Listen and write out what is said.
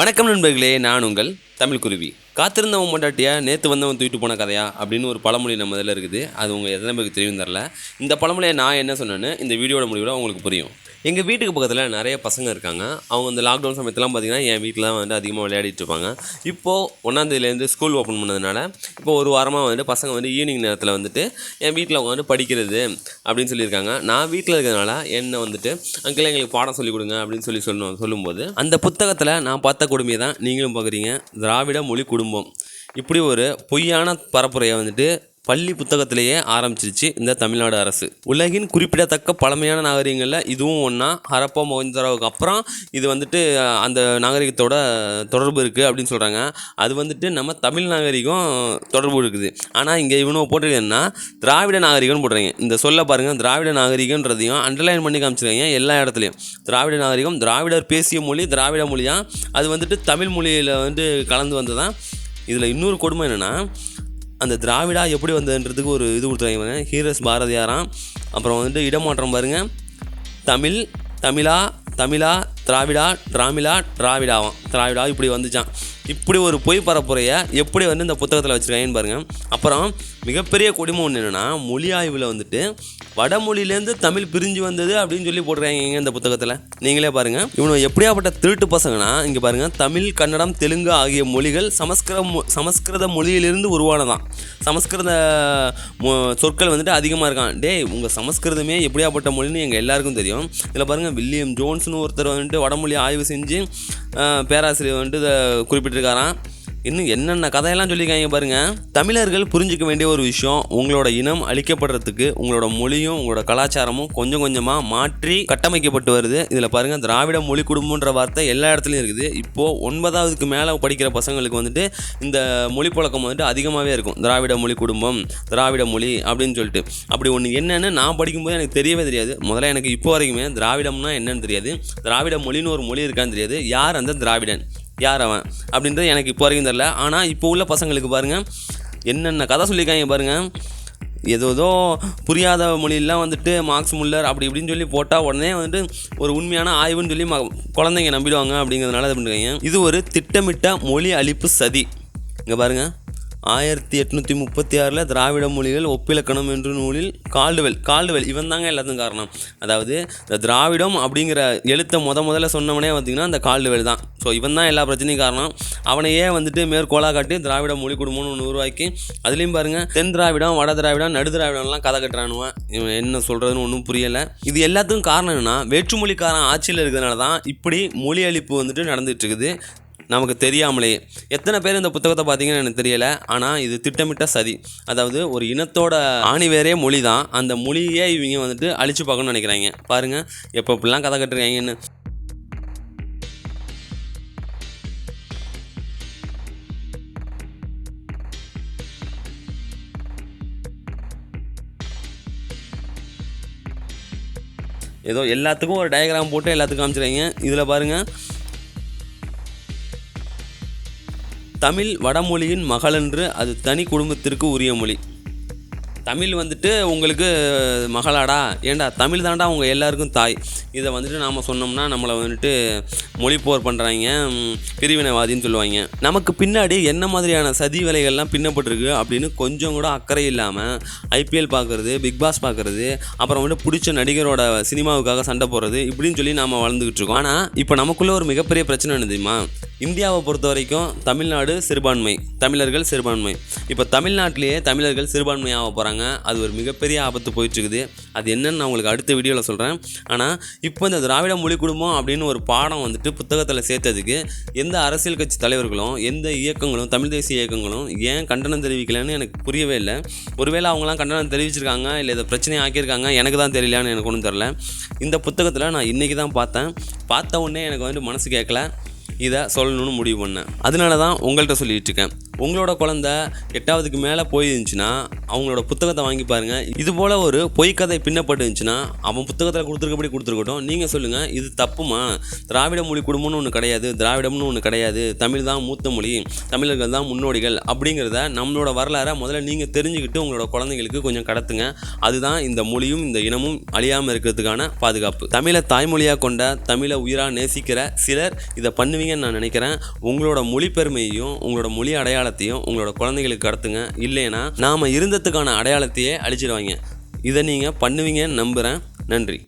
வணக்கம் நண்பர்களே நான் உங்கள் தமிழ் குருவி. காத்திருந்தவன் மொண்டாட்டியா நேற்று வந்தவன் தூக்கிட்டு போன கதையா அப்படின்னு ஒரு பழமொழி நம்ம இதில் இருக்குது. அது உங்கள் எத்தனை பேருக்கு தெரியும் தரல இந்த பழமொழியை நான் என்ன சொன்னேன்னு இந்த வீடியோட முடிவில் உங்களுக்கு புரியும். எங்கள் வீட்டுக்கு பக்கத்தில் நிறைய பசங்க இருக்காங்க. அவங்க இந்த லாக்டவுன் சமயத்துலாம் பார்த்தீங்கன்னா என் வீட்டில் தான் வந்து அதிகமாக விளையாடிட்டு இருப்பாங்க. இப்போது ஒன்றாந்தேதியிலேருந்து ஸ்கூல் ஓப்பன் பண்ணதுனால இப்போ ஒரு வாரமாக வந்துட்டு பசங்க வந்து ஈவினிங் நேரத்தில் வந்துட்டு என் வீட்டில் உட்காந்து படிக்கிறது அப்படின்னு சொல்லியிருக்காங்க. நான் வீட்டில் இருக்கிறதுனால என்னை வந்துட்டு அங்கிள் எங்களுக்கு பாடம் சொல்லிக் கொடுங்க அப்படின்னு சொல்லி சொல்லணும் சொல்லும்போது அந்த புத்தகத்தில் நான் பார்த்த கொடுமையை தான் நீங்களும் பார்க்குறீங்க. திராவிட மொழி குடும்பம். இப்படி ஒரு பொய்யான பரப்புரையை வந்துட்டு பள்ளி புத்தகத்திலேயே ஆரம்பிச்சிருச்சு இந்த தமிழ்நாடு அரசு. உலகின் குறிப்பிடத்தக்க பழமையான நாகரிகங்களில் இதுவும் ஒன்றா ஹரப்பா மொஹஞ்சதாரோவுக்கு அப்புறம் இது வந்துட்டு அந்த நாகரிகத்தோட தொடர்பு இருக்குது அப்படின்னு சொல்கிறாங்க அது வந்துட்டு நம்ம தமிழ் நாகரிகம் தொடர்பு இருக்குது. ஆனால் இங்கே இவனும் போட்டிருக்கேன்னா திராவிட நாகரிகம்னு போடுறீங்க இந்த சொல்ல பாருங்கள் திராவிட நாகரிகன்றதையும் அண்டர்லைன் பண்ணி காமிச்சிருக்காங்க எல்லா இடத்துலையும். திராவிட நாகரிகம் திராவிடர் பேசிய மொழி திராவிட மொழியாக அது வந்துட்டு தமிழ் மொழியில் வந்து கலந்து வந்ததான் இதில் இன்னொரு கொடுமை என்னென்னா அந்த திராவிடா எப்படி வந்ததுன்றதுக்கு ஒரு இது கொடுத்துருக்காங்க ஹீரஸ் பாரதியாராம். அப்புறம் வந்துட்டு இடமாற்றம் பாருங்கள் தமிழ் தமிழா தமிழா திராவிடா டிராமிலா திராவிடாவாம். திராவிடா இப்படி வந்துச்சான் இப்படி ஒரு பொய் பரப்புரையை எப்படி வந்து இந்த புத்தகத்தில் வச்சுருக்காங்கன்னு பாருங்கள் அப்புறம் மிகப்பெரிய கொடுமை ஒன்று என்னென்னா மொழி ஆய்வில் வந்துட்டு வடமொழியிலேருந்து தமிழ் பிரிஞ்சு வந்தது அப்படின்னு சொல்லி போட்டிருக்காங்க இந்த புத்தகத்தில். நீங்களே பாருங்கள் இவனு எப்படியாப்பட்ட திருட்டு பசங்கன்னா இங்கே பாருங்கள் தமிழ் கன்னடம் தெலுங்கு ஆகிய மொழிகள் சமஸ்கிருத மொ- சமஸ்கிருத மொழியிலிருந்து உருவானதான் சமஸ்கிருத மொ- சொற்கள் வந்துட்டு அதிகமாக இருக்கான். டே உங்கள் சமஸ்கிருதமே எப்படியாப்பட்ட மொழின்னு எங்கள் எல்லாருக்கும் தெரியும். இதில் பாருங்கள் வில்லியம் ஜோன்ஸ்னு ஒருத்தர் வந்துட்டு வடமொழி ஆய்வு செஞ்சு பேராசிரியர் வந்துட்டு இதை குறிப்பிட்டிருக்காராம். இன்னும் என்னென்ன கதையெல்லாம் சொல்லியிருக்காங்க பாருங்க. தமிழர்கள் புரிஞ்சிக்க வேண்டிய ஒரு விஷயம் உங்களோட இனம் அழிக்கப்படுறதுக்கு உங்களோட மொழியும் உங்களோட கலாச்சாரமும் கொஞ்சம் கொஞ்சமாக மாற்றி கட்டமைக்கப்பட்டு வருது. இதில் பாருங்க திராவிட மொழி குடும்பம்ன்ற வார்த்தை எல்லா இடத்துலையும் இருக்குது. இப்போது ஒன்பதாவதுக்கு மேலே படிக்கிற பசங்களுக்கு வந்துட்டு இந்த மொழி புழக்கம் வந்துட்டு அதிகமாகவே இருக்கும். திராவிட மொழி குடும்பம் திராவிட மொழி அப்படின்னு சொல்லிட்டு. அப்படி ஒன்று என்னன்னு நான் படிக்கும்போது எனக்கு தெரியவே தெரியாது. முதல்ல எனக்கு இப்போ வரைக்குமே திராவிடம்னா என்னன்னு தெரியாது. திராவிட மொழின்னு ஒரு மொழி இருக்கான்னு தெரியாது. யார் அந்த திராவிடன்? யார் அவன்? அப்படின்றது எனக்கு இப்போ வரைக்கும் தெரில ஆனால் இப்போ உள்ள பசங்களுக்கு பாருங்கள் என்னென்ன கதை சொல்லியிருக்காங்க பாருங்கள் ஏதோ ஏதோ புரியாத மொழியெல்லாம் வந்துட்டு மார்க்ஸ் முல்லர் அப்படி இப்படின்னு சொல்லி போட்டால் உடனே வந்துட்டு ஒரு உண்மையான ஆய்வுன்னு சொல்லி ம குழந்தைங்க நம்பிடுவாங்க அப்படிங்கிறதுனால இது பண்ணுறாங்க இது ஒரு திட்டமிட்ட மொழி அழிப்பு சதி. இங்கே பாருங்கள் ஆயிரத்தி எட்நூற்றி முப்பத்தி ஆறில் திராவிட மொழிகள் ஒப்பிலக்கணம் என்ற நூலில் கால்டுவெல் கால்டுவெல் இவன் தாங்க எல்லாத்துக்கும் காரணம். அதாவது இந்த திராவிடம் அப்படிங்கிற எழுத்தை முத முதல்ல சொன்னவனே பார்த்திங்கன்னா அந்த கால்டுவெல் தான். ஸோ இவன் தான் எல்லா பிரச்சனையும் காரணம். அவனையே வந்துட்டு மேற்கோளாக காட்டி திராவிட மொழி குடும்பம்னு ஒன்று உருவாக்கி அதுலேயும் பாருங்கள் தென் திராவிடம் வட திராவிடம் நடு திராவிடம்லாம் கதை கட்டுறானுவன் இவன் என்ன சொல்கிறதுன்னு ஒன்றும் புரியலை. இது எல்லாத்துக்கும் காரணம் என்னன்னா வேற்றுமொழிக்காரன் ஆட்சியில் இருக்கிறதுனால தான் இப்படி மொழி அழிப்பு வந்துட்டு நடந்துகிட்ருக்குது நமக்கு தெரியாமலே. எத்தனை பேர் இந்த புத்தகத்தை பார்த்தீங்கன்னு எனக்கு தெரியல. ஆனால் இது திட்டமிட்ட சதி. அதாவது ஒரு இனத்தோட ஆணிவேரே மொழி தான். அந்த மொழியே இவங்க வந்துட்டு அழிச்சு பார்க்கணும்னு நினைக்கிறாங்க. பாருங்கள் எப்போ இப்படிலாம் கதை கட்டுருக்காங்கன்னு. ஏதோ எல்லாத்துக்கும் ஒரு டயக்ராம் போட்டு எல்லாத்துக்கும் காமிச்சிருக்காங்க. இதில் பாருங்கள் தமிழ் வடமொழியின் மகளென்று அது தனி குடும்பத்திற்கு உரிய மொழி. தமிழ் வந்துட்டு உங்களுக்கு மகளாடா? ஏண்டா தமிழ் தான்டா அவங்க எல்லாருக்கும் தாய். இதை வந்துட்டு நாம் சொன்னோம்னா நம்மளை வந்துட்டு மொழிப்போர் பண்ணுறாங்க பிரிவினைவாதின்னு சொல்லுவாங்க. நமக்கு பின்னாடி என்ன மாதிரியான சதி வேலைகள்லாம் பின்னப்பட்டிருக்கு அப்படின்னு கொஞ்சம் கூட அக்கறை இல்லாமல் ஐபிஎல் பார்க்குறது பிக் பாஸ் பார்க்குறது அப்புறம் வந்துட்டு பிடிச்ச நடிகரோட சினிமாவுக்காக சண்டை போடுறது இப்படின்னு சொல்லி நாம் வளர்ந்துக்கிட்டு இருக்கோம். ஆனால் இப்போ நமக்குள்ளே ஒரு மிகப்பெரிய பிரச்சனை என்ன தெரியுமா? இந்தியாவை பொறுத்த வரைக்கும் தமிழ்நாடு சிறுபான்மை தமிழர்கள் சிறுபான்மை. இப்போ தமிழ்நாட்டிலேயே தமிழர்கள் சிறுபான்மை ஆக போகிறாங்க அது ஒரு மிகப்பெரிய ஆபத்து போயிட்டுருக்குது. அது என்னென்னு நான் உங்களுக்கு அடுத்த வீடியோவில் சொல்கிறேன் ஆனால் இப்போ இந்த திராவிட மொழி குடும்பம் அப்படின்னு ஒரு பாடம் வந்துட்டு புத்தகத்தில் சேர்த்ததுக்கு எந்த அரசியல் கட்சி தலைவர்களும் எந்த இயக்கங்களும் தமிழ் தேசிய இயக்கங்களும் ஏன் கண்டனம் தெரிவிக்கலைன்னு எனக்கு புரியவே இல்லை. ஒருவேளை அவங்களாம் கண்டனம் தெரிவிச்சிருக்காங்க இல்லை இதை பிரச்சனையை ஆக்கியிருக்காங்க எனக்கு தான் தெரியலான்னு எனக்கு ஒன்றும் தெரில இந்த புத்தகத்தில் நான் இன்றைக்கி தான் பார்த்தேன். பார்த்த உடனே எனக்கு வந்துட்டு மனசு கேட்கல. இதை சொல்லணும்னு முடிவு பண்ணேன். அதனால தான் உங்கள்கிட்ட சொல்லிட்டு இருக்கேன் உங்களோட குழந்த எட்டாவதுக்கு மேலே போயிருந்துச்சுன்னா அவங்களோட புத்தகத்தை வாங்கி பாருங்கள் இது போல் ஒரு பொய்க்கதை பின்னப்பட்டு இருந்துச்சுன்னா அவன் புத்தகத்தில் கொடுத்துருக்கபடி கொடுத்துருக்கட்டும். நீங்கள் சொல்லுங்கள் இது தப்புமா? திராவிட மொழி குடும்பம்னு ஒன்று கிடையாது திராவிடம்னு ஒன்று கிடையாது. தமிழ் தான் மூத்த மொழி தமிழர்கள் தான் முன்னோடிகள் அப்படிங்கிறத நம்மளோட வரலாறை முதல்ல நீங்கள் தெரிஞ்சுக்கிட்டு உங்களோட குழந்தைங்களுக்கு கொஞ்சம் கடத்துங்க. அதுதான் இந்த மொழியும் இந்த இனமும் அழியாமல் இருக்கிறதுக்கான பாதுகாப்பு. தமிழை தாய்மொழியாக கொண்ட தமிழை உயிராக நேசிக்கிற சிலர் இதை பண்ணுவீங்க பண்ணுவீங்கன்னு நான் நினைக்கிறேன். உங்களோட மொழி பெருமையையும் உங்களோட மொழி அடையாளத்தையும் உங்களோட குழந்தைகளுக்கு கடத்துங்க. இல்லைன்னா நாம் இருந்ததுக்கான அடையாளத்தையே அழிச்சிடுவாங்க. இதை நீங்கள் பண்ணுவீங்கன்னு நம்புகிறேன் நன்றி.